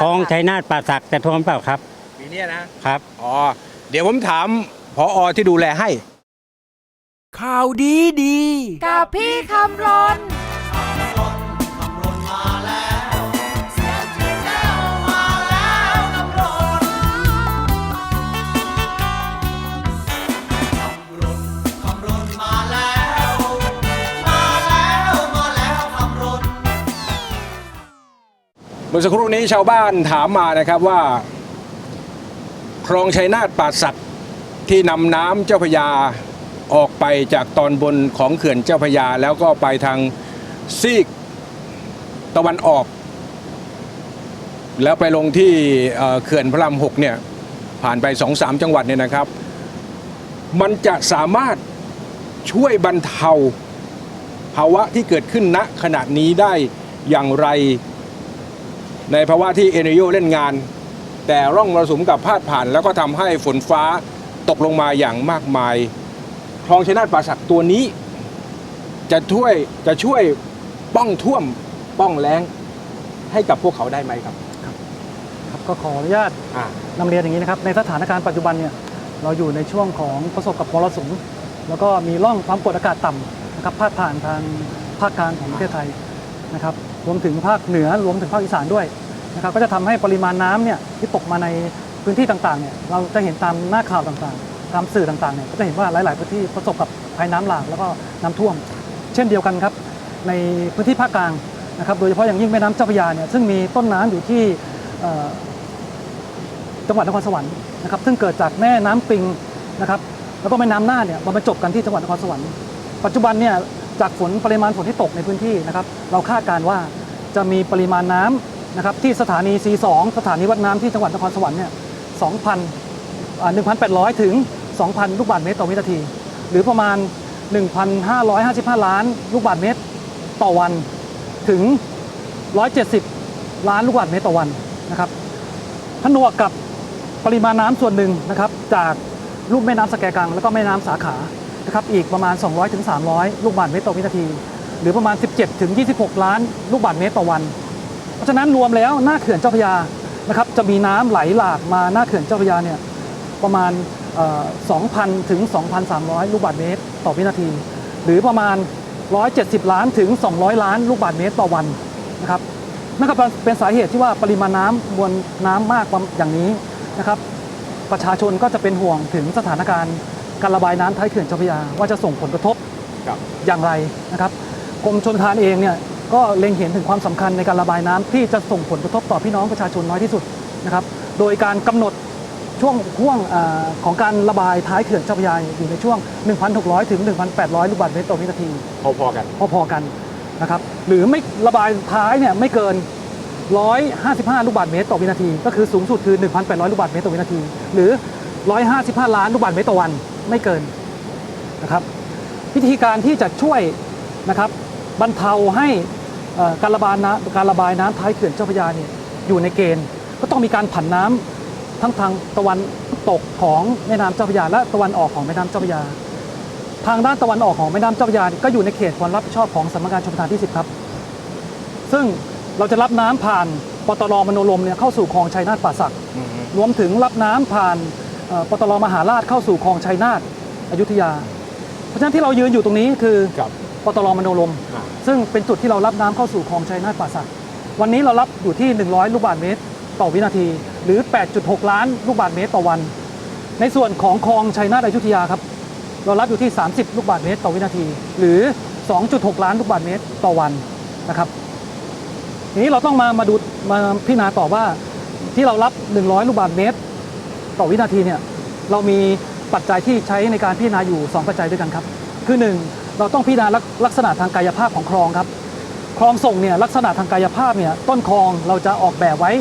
คลองชัยนาทป่าสักจะท่วมเปล่าครับปีเนี้ยนะ ครับ อ๋อ เดี๋ยวผมถามพออที่ดูแลให้ ข่าวดีดี กับพี่คำรน เมื่อสักครู่นี้ชาวบ้านถามมานะครับว่า คลองชัยนาทป่าสักที่นำน้ำเจ้าพยาออกไปจากตอนบนของเขื่อนเจ้าพยา แล้วก็ไปทางซีกตะวันออก แล้วไปลงที่เอ่อเขื่อนพระรามหกเนี่ยผ่านไปสองสามจังหวัดเนี่ยนะครับ มันจะสามารถช่วยบรรเทาภาวะที่เกิดขึ้นณขณะนี้ได้อย่างไร ในภาวะที่เอเนโยเล่นงาน แต่ร่องมรสุมกับพาดผ่าน แล้วก็ทำให้ฝนฟ้าตกลงมาอย่างมากมาย คลองชัยนาทป่าสักตัวนี้ จะช่วยจะช่วยป้องท่วมป้องแล้งให้กับพวกเขาได้ไหมครับครับก็ขออนุญาตอ่านำเรียนอย่างนี้นะครับในสถานการณ์ปัจจุบันเนี่ยเราอยู่ในช่วงของประสบกับมรสุมแล้วก็มีร่องความกดอากาศต่ำนะครับพาดผ่านทางภาคกลางของประเทศไทยนะครับรวมถึงภาคเหนือรวมถึงภาคอีสานด้วย นะครับก็จะทำให้ปริมาณน้ำเนี่ยที่ตกมาในพื้นที่ต่างๆเนี่ยเราจะเห็นตามหน้าข่าวต่างๆ ตามสื่อต่างๆเนี่ยก็จะเห็นว่าหลาย ๆ พื้นที่ประสบกับภัยน้ำหลากแล้วก็น้ำท่วม เช่นเดียวกันครับในพื้นที่ภาคกลางนะครับโดยเฉพาะอย่างยิ่งแม่น้ำเจ้าพระยาเนี่ยซึ่งมีต้นน้ำอยู่ที่จังหวัดนครสวรรค์นะครับซึ่งเกิดจากแม่น้ำปิงนะครับแล้วก็แม่น้ำน่านเนี่ยมาบรรจบกันที่จังหวัดนครสวรรค์ปัจจุบันเนี่ยจากฝนปริมาณฝนที่ตกในพื้นที่นะครับเราคาดการว่าจะมีปริมาณน้ำ นะครับที่สถานี C2 สถานีวัดน้ำที่จังหวัดนครสวรรค์เนี่ย2,000อ่า1,800 ถึง 2,000 ลูกบาศก์เมตรต่อวินาที หรือประมาณ 1,555 ล้านลูกบาศก์เมตรต่อวันถึง 170 ล้านลูกบาศก์เมตรต่อวันนะครับผนวกกับปริมาณน้ำส่วนหนึ่งนะครับจากรูปแม่น้ำสแกกัง แล้วก็แม่น้ำสาขานะครับอีกประมาณ 200ถึง300 ลูกบาศก์เมตรต่อวินาที หรือประมาณ 17ถึง26 ล้านลูกบาศก์เมตรต่อวัน ราะฉะนั้นรวมแล้วหน้าเขื่อนเจ้าพระยานะครับจะมีน้ำไหลหลากมาหน้าเขื่อนเจ้าพระยาเนี่ยประมาณเอ่อ2,000 ถึง 2,300 ลูกบาศก์เมตร ต่อวินาที หรือประมาณ 170 ล้านถึง 200 ล้านลูกบาศก์เมตรต่อวันนะครับนั่นก็เป็นสาเหตุที่ว่าปริมาณน้ำมวลน้ำมากความอย่างนี้นะครับ ประชาชนก็จะเป็นห่วงถึงสถานการณ์การระบายน้ำท้ายเขื่อนเจ้าพระยาว่าจะส่งผลกระทบครับอย่างไรนะครับกรมชลประทานเองเนี่ย ก็เล็งเห็นถึงความสำคัญในการระบายน้ำที่จะส่งผลกระทบต่อพี่น้องประชาชนน้อยที่สุดนะครับโดยการกำหนดช่วงห่วงอาของการระบายท้ายเขื่อนเจ้าพระยาอยู่ในช่วง 1,600 ถึง 1,800 ลูกบาศก์เมตรต่อวินาที พอๆกัน พอๆกันนะครับหรือไม่ระบายท้ายเนี่ยไม่เกิน 155 ลูกบาศก์เมตรต่อวินาที ก็คือสูงสุดคือ 1,800 ลูกบาศก์เมตรต่อวินาที หรือ 155 ล้านลูกบาศก์เมตรต่อวันไม่เกินนะครับวิธีการที่จะช่วยนะครับบรรเทาให้เอ่อ การระบายน้ำการระบายน้ำท้ายเขื่อนเจ้าพระยาเนี่ยอยู่ในเกณฑ์ก็ต้องมีการผันน้ำทั้งทางตะวันตกของแม่น้ำเจ้าพระยา และตะวันออกของแม่น้ำเจ้าพระยา ทางด้านตะวันออกของแม่น้ำเจ้าพระยาก็อยู่ในเขตความรับผิดชอบของสำนักงานชลประทานที่ 10 ครับ ซึ่งเราจะรับน้ำผ่านปตรมโนลมเนี่ยเข้าสู่คลองชัยนาทป่าสักรวมถึงรับน้ำผ่านปตรมหาราชเข้าสู่คลองชัยนาทอยุธยา เพราะฉะนั้นที่เรายืนอยู่ตรงนี้คือ ปตรมโนลมอ่าซึ่งเป็นจุดที่เรารับน้ำเข้าสู่คลองชัยนาทป่าสักวันนี้เรารับอยู่ที่ 100 ลูกบาศก์เมตร ต่อวินาที หรือ 8.6 ล้านลูกบาศก์เมตรต่อวัน ในส่วนของคลองชัยนาทอยุธยาครับ เรารับอยู่ที่ 30 ลูกบาศก์เมตร ต่อวินาที หรือ 2.6 ล้านลูกบาศก์เมตรต่อวันนะครับทีนี้เราต้องมามาดูมาพิจารณาต่อว่าที่เรารับ 100 ลูกบาศก์เมตร ต่อวินาทีเนี่ยเรามีปัจจัยที่ใช้ในการพิจารณาอยู่ 2 ปัจจัยด้วยกันครับ คือ 1 เราต้องพิจารณาลักลักษณะทางกายภาพของคลองครับ คลองส่งเนี่ยลักษณะทางกายภาพเนี่ยต้นคลองเราจะออกแบบไว้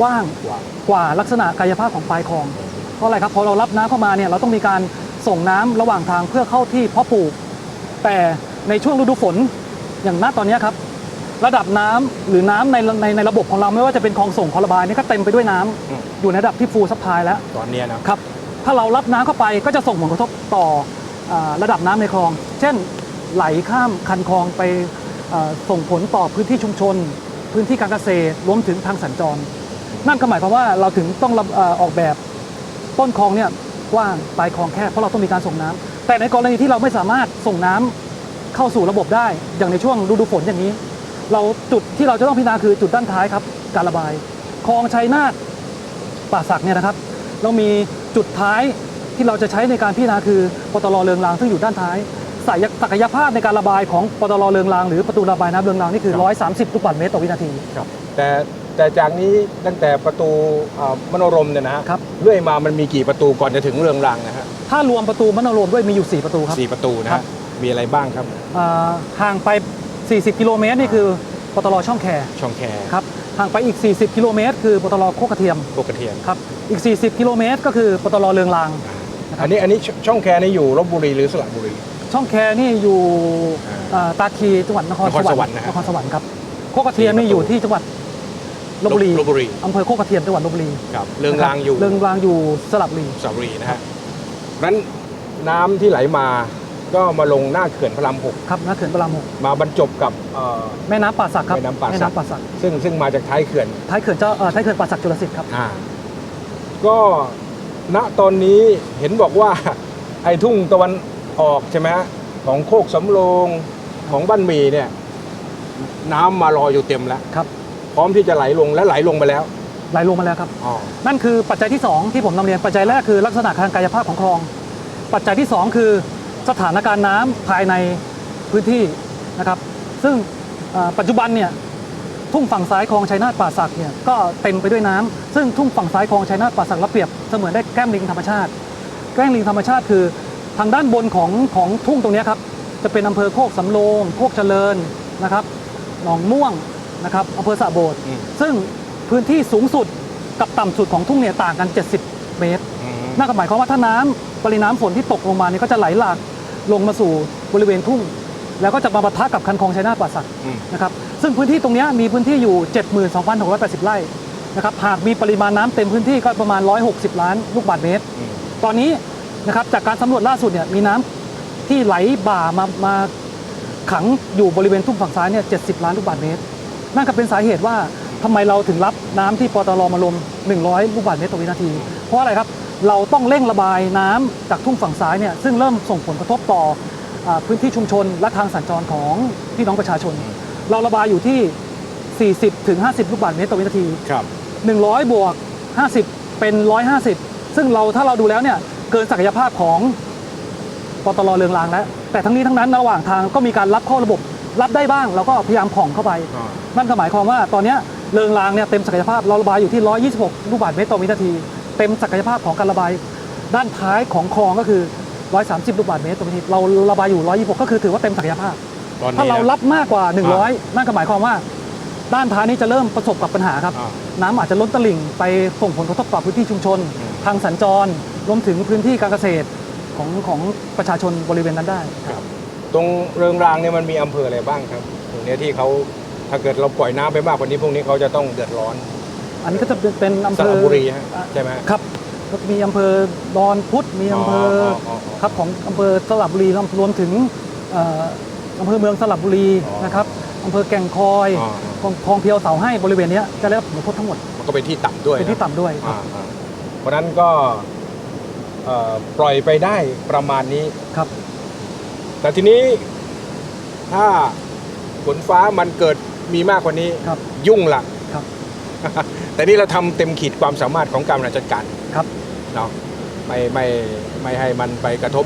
กว้างกว้างกว่าลักษณะกายภาพของปลายคลอง เพราะอะไรครับพอเรารับน้ำเข้ามาเนี่ยเราต้องมีการส่งน้ำระหว่างทางเพื่อเข้าที่เพาะปลูก แต่ในช่วงฤดูฝนอย่างณตอนเนี้ยครับระดับน้ำหรือน้ำในในในระบบของเราไม่ว่าจะเป็นคลองส่งคลองระบายนี่ก็เต็มไปด้วยน้ำอืมอยู่ในระดับที่ฟูลซัพพลายแล้วตอนเนี้ยนะครับถ้าเรารับน้ำเข้าไปก็จะส่งผลกระทบต่ออา ระดับน้ำในคลอง เช่นไหลข้ามคันคลองไปส่งผลต่อพื้นที่ชุมชน พื้นที่การเกษตรรวมถึงทางสัญจร นั่นก็หมายความว่าเราถึงต้องออกแบบต้นคลองเนี่ยกว้างปลายคลองแคบเพราะเราต้องมีการส่งน้ำแต่ในกรณีที่เราไม่สามารถส่งน้ำเข้าสู่ระบบได้ อย่างในช่วงฤดูฝนอย่างนี้ เราจุดที่เราจะต้องพิจารณาคือจุดด้านท้ายครับ การระบายคลองชัยนาทป่าสักเนี่ยนะครับ เรามีจุดท้าย ที่เราจะใช้ในการพิจารณาคือปตรเรืองรางซึ่งอยู่ด้านท้ายศักยภาพในการระบายของปตรเรืองรางหรือประตูระบายน้ำเรืองรางนี่คือ 130 ลูกบาศก์เมตรต่อวินาทีครับแต่แต่จากนี้ตั้งแต่ประตูเอ่อมโนรมเนี่ยนะฮะครับเรื่อยมามันมีกี่ประตูก่อนจะถึงเรืองรังนะฮะถ้ารวมประตูมโนรวมด้วยมีอยู่ 4 ประตูครับสี่ประตูนะครัฮะบมีอะไรบ้างครับอ่าห่างไป 40 กิโลเมตรนี่คือปตรช่องแคช่องแคครับห่างไปอีก 40 กิโลเมตร คือปตรโคกกระเทียมโคกกระเทียมครับอีก 40 กิโลเมตร ก็คือปตรเรืองรางนะครับ อันนี้อันนี้ชช่องแคนี่อยู่ลบบุรีหรือสระบุรี ช่องแคนี่อยู่อ่าอ่าตาคีจังหวัดนครนครสสววรรรรค์ค์นะฮะ นครสวรรค์ครับโคกกระเทียมนี่อยู่ที่จังหวัดลบบุรีลพบุรีอำเภอโคกกระเทียมจังหวัดลบบุรีครับเรืองรางอยู่เรืองรางอยู่สระบุรี สระบุรีนะฮะนั้นน้ำที่ไหลมาก็มาลงหน้าเขื่อนพระรามหกครับน้าเขื่อนพระรามหกมาบรรจบกับเอ่อ แม่น้ำป่าสักครับแม่น้ำป่าสัก ป่าสักซึ่งซึ่งมาจากท้ายเขื่อนท้ายเขื่อนเจ้าเอ่อท้ายเขื่อนป่าสักจุลสิทธิ์ครับ อ่าก็ ณตอนนี้เห็นบอกว่าไอ้ทุ่งตะวันออกใช่ไหมฮะของโคกสำโรงของบ้านหมีเนี่ย น้ำมารออยู่เต็มแล้ว ครับ พร้อมที่จะไหลลงและไหลลงไปแล้วไหลลงมาแล้วครับ อ๋อนั่นคือปัจจัยที่ 2 ที่ผมนำเรียนปัจจัยแรกคือลักษณะทางกายภาพของคลอง ปัจจัยที่ 2 คือสถานการณ์น้ำภายในพื้นที่นะครับ ซึ่งเอ่อปัจจุบันเนี่ย ทุ่งฝั่งซ้ายคลองชัยนาทป่าสักเนี่ยก็เต็มไปด้วยน้ำซึ่งทุ่งฝั่งซ้ายคลองชัยนาทป่าสักรับเปรียบเสมือนได้แก้มลิงธรรมชาติ แก้มลิงธรรมชาติคือทางด้านบนของของทุ่งตรงเนี้ยครับจะเป็นอำเภอโคกสำโรงโคกเจริญนะครับหนองม่วงนะครับอำเภอสะโบดอืมซึ่งพื้นที่สูงสุดกับต่ำสุดของทุ่งเนี่ยต่างกัน 70 เมตรอืมนั่นก็หมายความว่าถ้าน้ำปริมาณฝนที่ตกลงมาเนี่ยก็จะไหลหลากลงมาสู่บริเวณทุ่ง แล้วก็จะมาปะทะกับคันคลองชัยนาทป่าสักอืมนะครับ ซึ่งพื้นที่ตรงนี้มีพื้นที่อยู่ 72,680 ไร่นะครับหากมีปริมาณน้ำเต็มพื้นที่ก็ประมาณ 160 ล้านลูกบาศก์เมตร ตอนนี้นะครับจากการสำรวจล่าสุดเนี่ยมีน้ำที่ไหลบ่ามามาขังอยู่บริเวณทุ่งฝั่งซ้ายเนี่ย70ล้านลูกบาศก์เมตร นั่นก็เป็นสาเหตุว่าทำไมเราถึงรับน้ำที่ปตรมาลม 100 ลูกบาศก์เมตรต่อวินาที เพราะอะไรครับเราต้องเร่งระบายน้ำจากทุ่งฝั่งซ้ายเนี่ยซึ่งเริ่มส่งผลกระทบต่ออพื้นที่ชุมชนและทางสัญจรของพี่น้องประชาชน เราระบายอยู่ที่ 40ถึง50 ลูกบาศก์เมตรต่อวินาที ครับ 100 บวก 50 เป็น 150 ซึ่งเราถ้าเราดูแล้วเนี่ยเกินศักยภาพของปตรเรืองรางแล้ว แต่ทั้งนี้ทั้งนั้นระหว่างทางก็มีการรับเข้าระบบรับได้บ้าง เราก็พยายามผ่องเข้าไป อ่า นั่นก็หมายความว่าตอนเนี้ยเรืองรางเนี่ยเต็มศักยภาพเราระบายอยู่ที่ 126 ลูกบาศก์เมตรต่อวินาที เต็มศักยภาพของการระบายด้านท้ายของคลองก็คือ 130 ลูกบาศก์เมตรต่อวินาทีเราระบายอยู่ 126 ก็คือถือว่าเต็มศักยภาพ ตอนนี้ถ้าเรานะรับมากกว่า 100 นั่นก็หมายความว่า ด้านท้ายนี้จะเริ่มประสบกับปัญหาครับอ่าน้ำอาจจะล้นตลิ่งไปส่งผลกระทบต่อพื้นที่ชุมชนอืมทางสัญจรรวมถึงพื้นที่การเกษตรของของประชาชนบริเวณนั้นได้ครับตรงเรืองรางเนี่ยมันมีอำเภออะไรบ้างครับตรงเนี้ยที่เขาถ้าเกิดเราปล่อยน้ำไปมากกว่านี้พวกนี้เขาจะต้องเดือดร้อน อันนี้ก็จะเป็นเป็นอำสเภอระบุรีฮะอะใช่ไหมครับก็มีอำเภอดอนพุธมีอำเภออออ๋ออ๋อครับของอำเภอสระบุรีรวมถึงเอ่ออำเภอเมืองสระบุรีอ๋อนะครับอำเภอแก่งคอยอ๋อคลองคลองเพียวเสาให้บริเวณเนี้ยจะได้รับผลกระทบทั้งหมดมันก็เป็นที่ต่ำด้วยเป็นที่นะต่ำด้วยครับ อ่าอ่าเพราะฉะนั้นก็เอ่อปล่อยไปได้ประมาณนี้ ครับ แต่ทีนี้ถ้าฝนฟ้ามันเกิดมีมากกว่านี้ครับยุ่งละครับ แต่นี่เราทำเต็มขีดความสามารถของการบริหารจัดการครับ เนาะไม่ไม่ไม่ให้มันไปกระทบ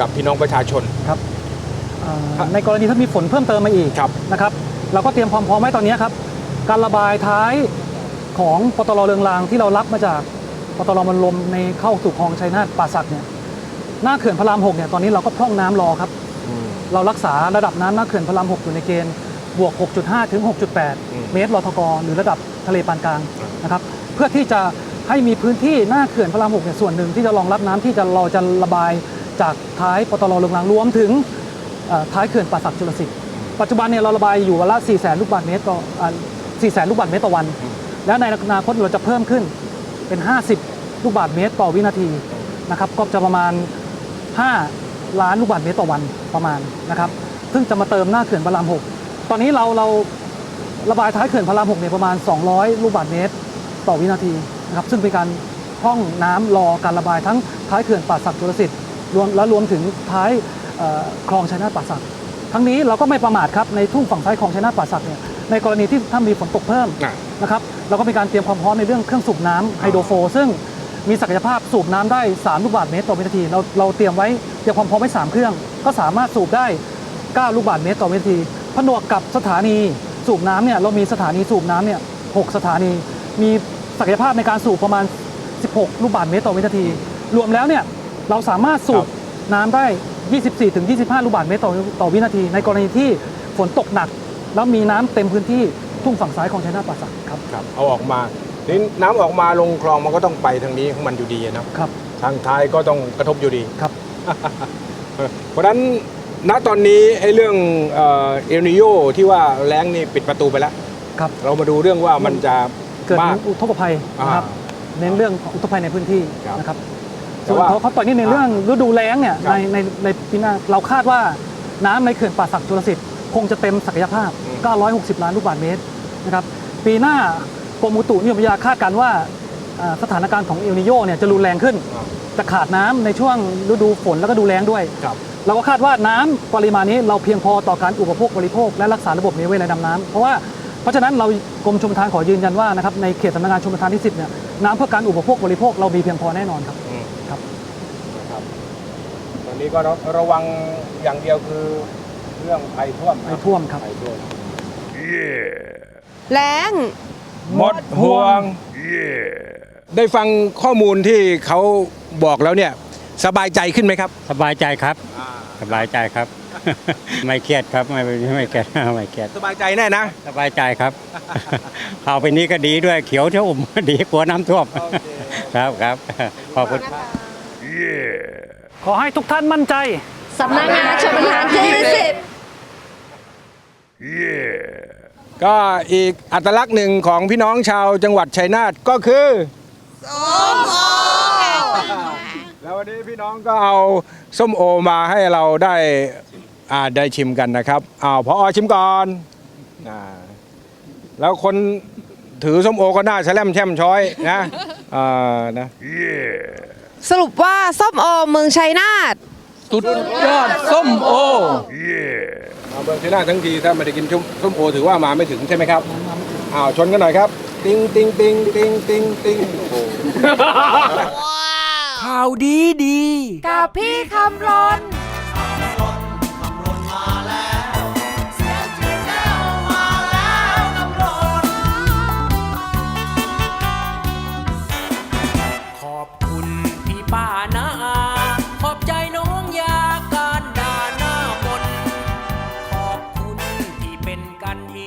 กับพี่น้องประชาชนครับอ่า ในกรณีถ้ามีฝนเพิ่มเติมมาอีกครับนะครับเราก็เตรียมความพร้อมไว้ตอนนี้ครับ การระบายท้ายของปตรเรืองรางที่เรารับมาจากปตรมันลมในเข้าสู่คลองชัยนาทป่าสักเนี่ยหน้าเขื่อนพระรามหกเนี่ยตอนนี้เราก็พร่องน้ำรอครับ เรารักษาระดับน้ำหน้าเขื่อนพระรามหกอยู่ในเกณฑ์บวก 6.5 ถึงอืม6.8 เมตรรอทกหรือระดับทะเลปานกลางครับนะครับเพื่อที่จะให้มีพื้นที่หน้าเขื่อนพระรามหกเนี่ยส่วนหนึ่งที่จะรองรับน้ำที่จะเราจะระบายจากท้ายปตรเรืองรางรวมถึงเอ่อ ท้ายเขื่อนป่าสักจุลสิทธิ์ปัจจุบันเนี่ยเราระบายอยู่วันละ 4 0 0 0 0ลูกบาศก์เมตรต่ออ่า4 0 0 0 0ลูกบาศก์เมตรต่อวัน แล้วในอนาคตเราจะเพิ่มขึ้นเป็น 50 ลูกบาศก์เมตรต่อวินาทีนะครับก็จะประมาณ 5 ล้านลูกบาศก์เมตรต่อวันประมาณนะครับซึ่งจะมาเติมหน้าเขื่อนพระรามหกตอนนี้เราเราระบายท้ายเขื่อนพระราม6เนี่ยประมาณ 200 ลูกบาศก์เมตรต่อวินาทีนะครับซึ่งเป็นการพร่องน้ำรอการระบายทั้งท้ายเขื่อนป่าสักจุลสิทธิ์รวมและรวมถึงท้าย คลองชัยนาทป่าสักทั้งนี้เราก็ไม่ประมาทครับในทุ่งฝั่งซ้ายคลองชัยนาทป่าสักเนี่ยในกรณีที่ถ้ามีฝนตกเพิ่มอะนะครับเราก็มีการเตรียมความพร้อมในเรื่องเครื่องสูบน้ำไฮโดรโฟ ซึ่งมีศักยภาพสูบน้ำได้3ลูกบาศก์เมตรต่อวินาที เราเราเตรียมไว้เตรียมความพร้อมไว้3เครื่อง ก็สามารถสูบได้ 9 ลูกบาศก์เมตรต่อวินาที ผนวกกับสถานีสูบน้ำเนี่ยเรามีสถานีสูบน้ำเนี่ย6สถานี มีศักยภาพในการสูบประมาณ 16 ลูกบาศก์เมตรต่อวินาที รวมแล้วเนี่ยเราสามารถสูบน้ำได้ 24ถึง25 ลูกบาศก์เมตรต่อต่อวินาที ในกรณีที่ฝนตกหนัก แล้วมีน้ำเต็มพื้นที่ทุ่งฝั่งซ้ายของชัยนาทป่าสักครับครับเอาออกมาทีนี้น้ำออกมาลงคลองมันก็ต้องไปทางนี้ของมันอยู่ดีอะนะครับ ทางท้ายก็ต้องกระทบอยู่ดี ครับ เพราะฉะนั้นณตอนนี้ไอ้เรื่องเอลนิโยที่ว่าแรงนี่ปิดประตูไปแล้ว ครับ เรามาดูเรื่องว่ามันจะเกิดมาก อุทกภัยนะครับ อ่เน้นเรื่องของอุทกภัยในพื้นที่ครับ นะครับ แต่ส่วนว่าเขาเขาต่อยนิดในงเรื่องฤดูแล้งเนี่ยครับ ในในในปีหน้าเราคาดว่าน้ำในเขื่อนป่าสักจุลสิทธิ์คงจะเต็มศักยภาพอืม960 ล้านลูกบาศก์เมตรนะครับปีหน้ากรมอุตุนิยมวิทยาคาดการณ์ว่าอ่าสถานการณ์ของเอลนิโยเนี่ยจะรุนแรงขึ้น อ่าจะขาดน้ำในช่วงฤดูฝนแล้วก็ดูแล้งด้วย ครับ เราก็คาดว่าน้ำปริมาณนี้เราเพียงพอต่อการอุปโภคบริโภคและรักษาระบบนิเวศในลำน้ำเพราะว่าเพราะฉะนั้นเรากรมชลประทานขอยืนยันว่านะครับในเขตสำนักงานชลประทานที่ 10เนี่ยน้ำเพื่อการอุปโภคบริโภคเรามีเพียงพอแน่นอนครับอืม ครับนะครับตอนนี้ก็ระวังอย่างเดียวคือเรื่องภัยท่วมไปท่วมครับภัยท่วมแรงหมดห่วง ได้ฟังข้อมูลที่เขาบอกแล้วเนี่ย สบายใจขึ้นไหมครับ สบายใจครับ สบายใจครับ ไม่เครียดครับไม่ไม่เครียดไม่เครียด สบายใจแน่นะ สบายใจครับข่าวไปนี้ก็ดีด้วยเขียวเท่าอุ่มดีกลัวน้ำท่วม ครับครับขอบคุณ ขอให้ทุกท่านมั่นใจ สำนักงานชมประทานที่สิบก็อีกอัตลักษณ์หนึ่งของพี่น้องชาวจังหวัดชัยนาทก็คือส้มโอแล้ววันนี้พี่น้องก็เอาส้มโอมาให้เราได้อ่าได้ชิมกันนะครับอ้าวพออชิมก่อนอ่าแล้วคนถือส้มโอก็น่าแชล่มแช่มช้อยนะอ่านะ สรุปว่าส้มโอเมืองชัยนาทสุดยอดส้มโอเอาเมืองชัยนาททั้งทีถ้าไม่ได้กินส้มส้มโอถือว่ามาไม่ถึงใช่ไหมครับอ้าวชนกันหน่อยครับ ติงติงติงติงติงติงโอ้โหข่าวดีดี กับพี่คำรน